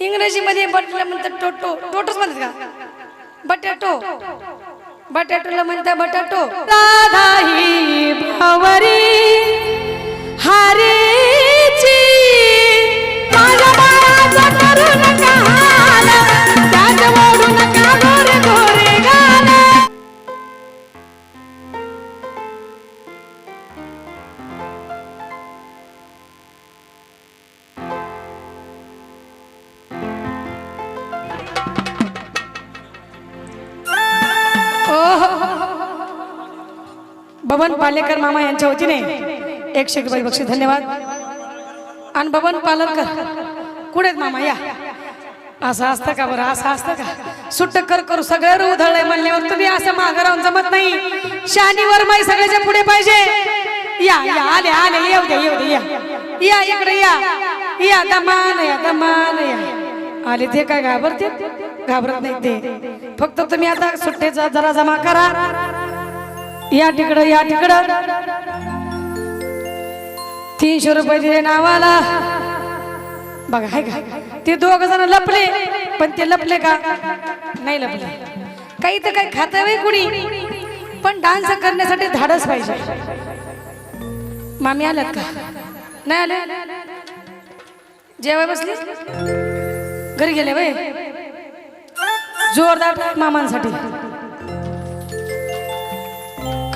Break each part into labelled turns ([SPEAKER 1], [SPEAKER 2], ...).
[SPEAKER 1] इंग्रजीमध्ये बटाटा म्हणतात टोटो. टोटोच म्हणतात का? बटाटो. बटाटोला म्हणतात बटाटो. राधा ही भावरी हरेची. माझ्या बाळाचा करू नका बबन पालेकर मामा यांच्या वतीने एकशे रुपये बक्षीस धन्यवाद. आणि बबन पालकर कुठे आहेत मामा? या. असं असतं का बरं? असं असतं का? सुट्ट कर करू सगळ्यावर उधळलंय म्हणल्यावर तुम्ही असं मागं राहून जमत नाही. शानीवर माई सगळ्याच्या पुढे पाहिजे. या या आले आले येऊ दे येऊ दे या. या इकडे या. या दमान या दमान या. आले ते काय घाबरते? घाबरत नाही ते. फक्त तुम्ही आता सुट्टेचा जरा जमा करा. या तिकडं या तिकडं. तीनशे रुपये दिले नावाला. बघा हाय का? ते दोघ जण लपले पण ते लपले का? नाही लपले. काही तर काही खात कुणी. पण डान्स करण्यासाठी धाडस पाहिजे. मामी आल्यात का? नाही आले? जेवाय बसली? घरी गेले वय जोरदार मामांसाठी.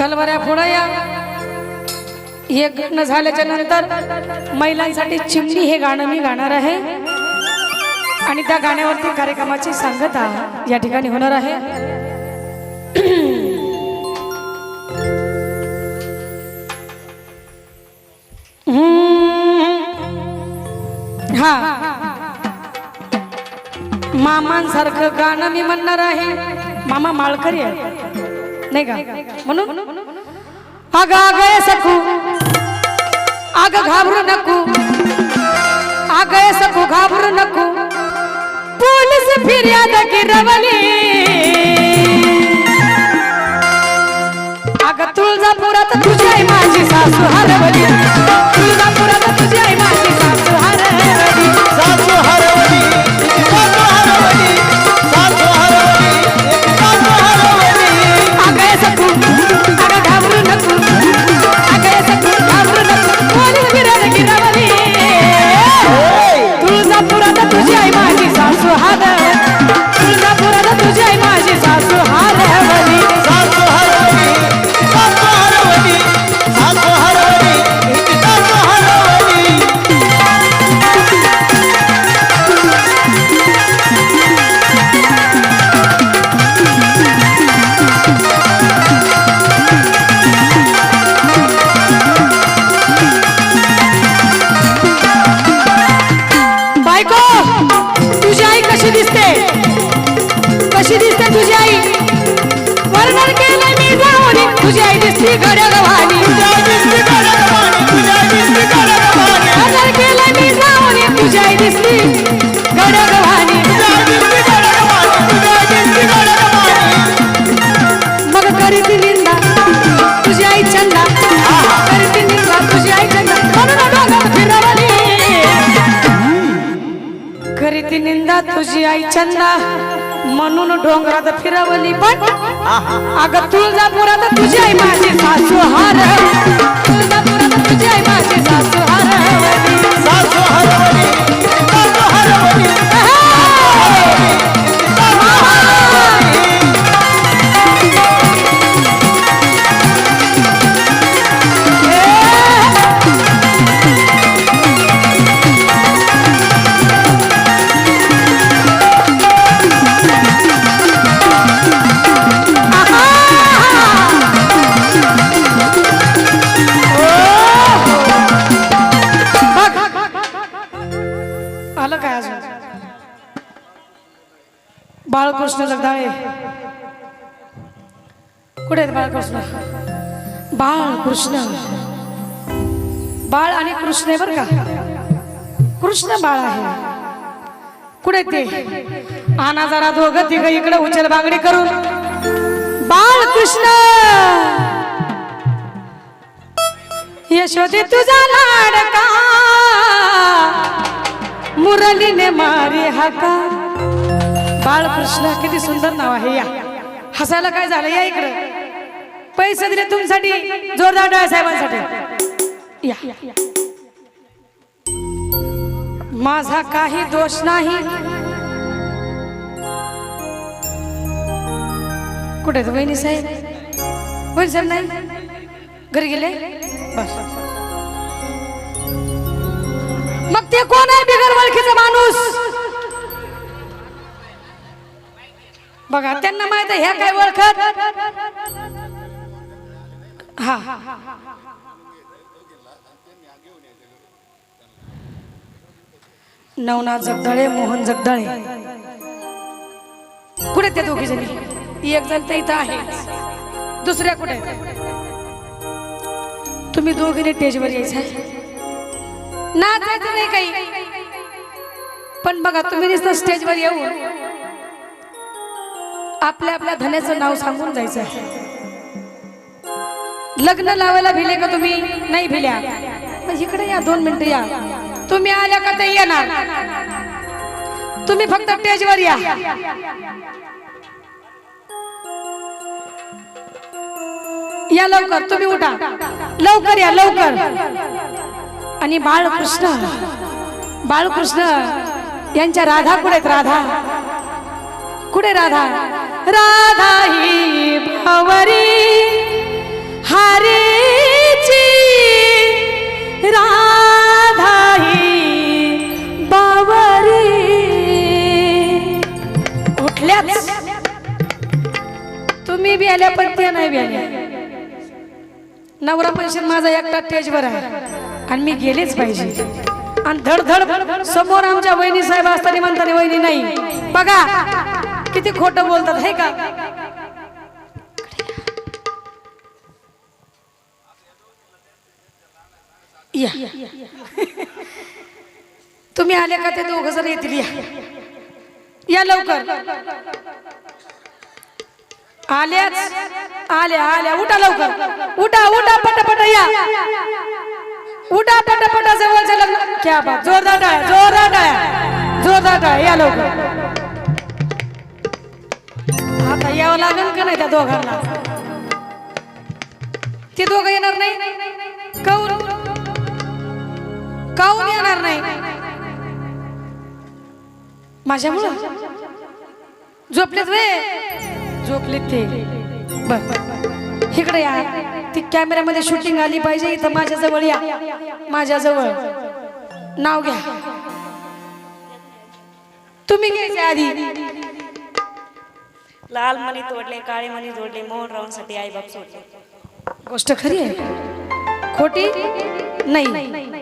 [SPEAKER 1] कलवऱ्या पुढं या हे गाणं झाल्याच्यानंतर महिलांसाठी चिमणी हे गाणं मी गाणार आहे. आणि त्या गाण्यावरती कार्यक्रमाची सांगता या ठिकाणी होणार आहे. हा. मामांसारखं गाणं मी म्हणणार आहे. मामा माळकरी आहे. नाही का? म्हणून? अग अग सकू अग घाबरू नको. अग सकू घाबरू नको. पोलीस फिर्याद गिरवली. अग तुळजापुरात तुझी आई माझी सासू हरवली. तुझी आई. वर्णन केलं मी जाऊन तुझी आई दिसती गड्या गव्हाणी वर्णन केलं मी जाऊन तुझी आई दिसती गड्या गव्हाणी मग करीती निंदा तुझी आई चंदा. करीती निंदा तुझी आई चंदा. करीती निंदा तुझी आई चंदा. म्हणून डोंगरात फिरवली पण. अगं तुळजापुरात तुझी आई माझी सासू हार तुळजापुरात तुझी आई माझी कुठे आहेत बाळकृष्ण? बाळकृष्ण बाळ आणि कृष्ण आहे बर का? कृष्ण बाळ आहे. कुठे ते? आना जरा दोघ तिघ इकडे उचल बांगडी करून. बाळकृष्ण यशोदे तुझा लाडका. मुरलीने मारी हाका. बाळकृष्ण किती सुंदर नाव आहे या. हसायला काय झालं? या इकडे. पैसे दिले तुमसाठी जोरदार डोळ्या साहेबांसाठी. या. माझा काही दोष नाही. कुठे आहेत वहिनी साहेब? वहिनी साहेब नाही? घरी गेले? बस. मग ते कोण आहे बिगर ओळखीचा माणूस? बघा त्यांना माहीत आहे ह्या काय ओळखत? हा. नवनाथ जगदाळे मोहन जगदाळे. कुठे ते दोघी जणी? एक जण तर इथं आहे. दुसऱ्या कुठे तुम्ही दोघीने स्टेजवर यायचं नाचायचं नाही काही. पण बघा तुम्ही नुसतं स्टेजवर येऊन आपल्या आपल्या धन्याचं नाव सांगून जायचं आहे. लग्न लावायला भिले का तुम्ही? नाही भिल्या. इकडे या दोन मिनिटं या. तुम्ही आल्या का ते येणार? तुम्ही फक्त स्टेजवर या. या लवकर तुम्ही उठा. लवकर या लवकर. आणि बाळकृष्ण बाळकृष्ण यांच्या राधा कुठे आहेत राधा? कुठे राधा? राधा ही भवरी. हरेची राधा ही बावरी। उठल्याच. तुम्ही बी आल्या पण त्या नाही बी आल्या. नवरा पैसे माझा एकटा स्टेजवर आहे. आणि मी गेलेच पाहिजे. आणि धडधड धड समोर आमच्या वहिनी साहेब असताना म्हणताना वहिनी नाही. बघा किती खोटं बोलतात हे का? या. तुम्ही आले का ते दोघ जण येतील? या. या लवकर. आल्याच. आल्या आल्या. उठा लवकर. उठा उठा पटापट या. उठा पटापट जवळचं लग्न क्या बात. जोरदार टाळ्या जोरदार टाळ्या. जोरदार टाळ्या. या लवकर. आता यावं लागेल का नाही त्या दोघांना? ते दोघं येणार नाही? काऊन काऊन येणार नाही. माझ्यामुळं? झोपलेत वे? झोपलेत ते. बर. इकडे या. ती कॅमेऱ्यामध्ये शूटिंग आली पाहिजे इथं माझ्या जवळ या. माझ्या जवळ नाव घ्या. तुम्ही घ्यायचे आधी.
[SPEAKER 2] लाल मणी तोडले काळे मणी जोडले मोहन रावांसाठी आई बाप सोडले.
[SPEAKER 1] गोष्ट खरी आहे. खोटी? नाही.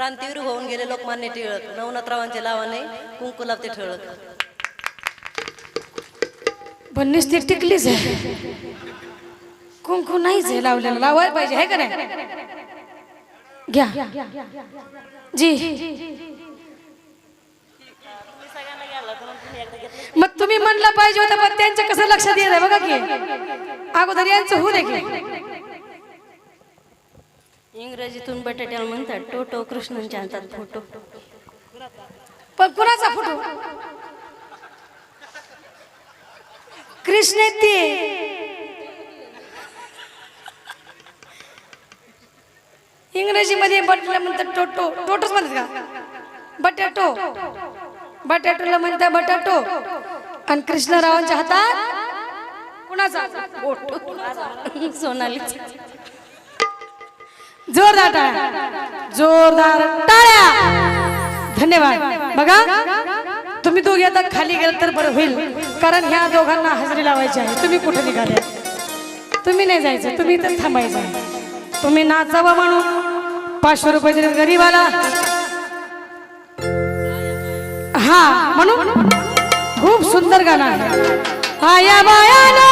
[SPEAKER 3] क्रांतीवीर होऊन गेले लोकमान्य टिळक. नवनाथरावांचे लावाने कुंकू लावते ठळक.
[SPEAKER 1] पण ती टिकलीच आहे. कुंकू नाहीच आहे लावलेलं. लावायला पाहिजे आहे का नाही? घ्या. जी. मग तुम्ही म्हणलं पाहिजे होतं पण त्यांच्या कसं लक्षात येत आहे बघा की. अगोदर यांचं होऊ दे की.
[SPEAKER 3] इंग्रजीतून बटाट्याला म्हणतात टोटो कृष्णांच्या हातात फोटो.
[SPEAKER 1] पण कुणाचा फोटो? कृष्ण ते इंग्रजीमध्ये बटला म्हणतात टोटो. टोटोच म्हणतात का? बटाटो. बटाटोला म्हणतात बटाटो. आणि कृष्णरावांच्या हातात कुणाचा? फोटो.
[SPEAKER 3] सोनाली
[SPEAKER 1] जोरदार टाळ्या. जोरदार टाळ्या. धन्यवाद. बघा तुम्ही दोघे आता खाली गेलं तर बरं होईल. कारण ह्या दोघांना हजेरी लावायची आहे. तुम्ही कुठे निघाले? तुम्ही नाही जायचं. तुम्ही इथं थांबायचं. आहे तुम्ही नाचावं म्हणून पाचशे रुपये दिले गरीबाला. हा म्हणून खूप सुंदर गाणं आहे. आया बायानो.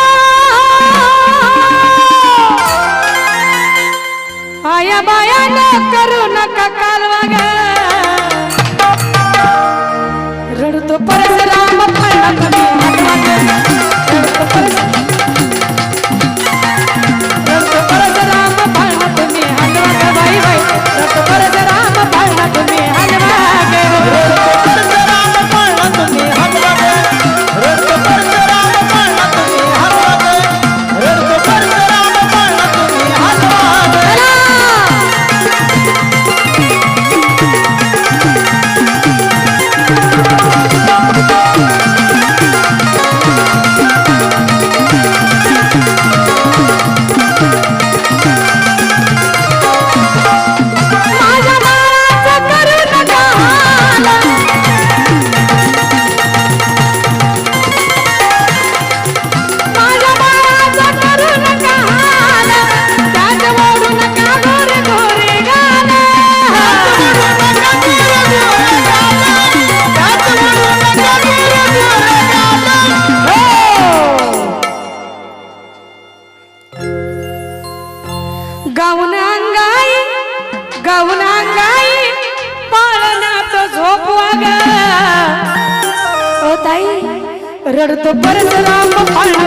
[SPEAKER 1] रडतो परशुराम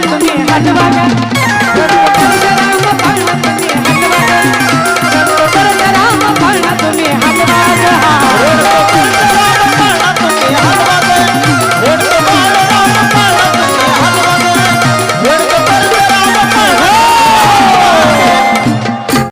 [SPEAKER 1] तुम्ही हटवा रडतो परशुराम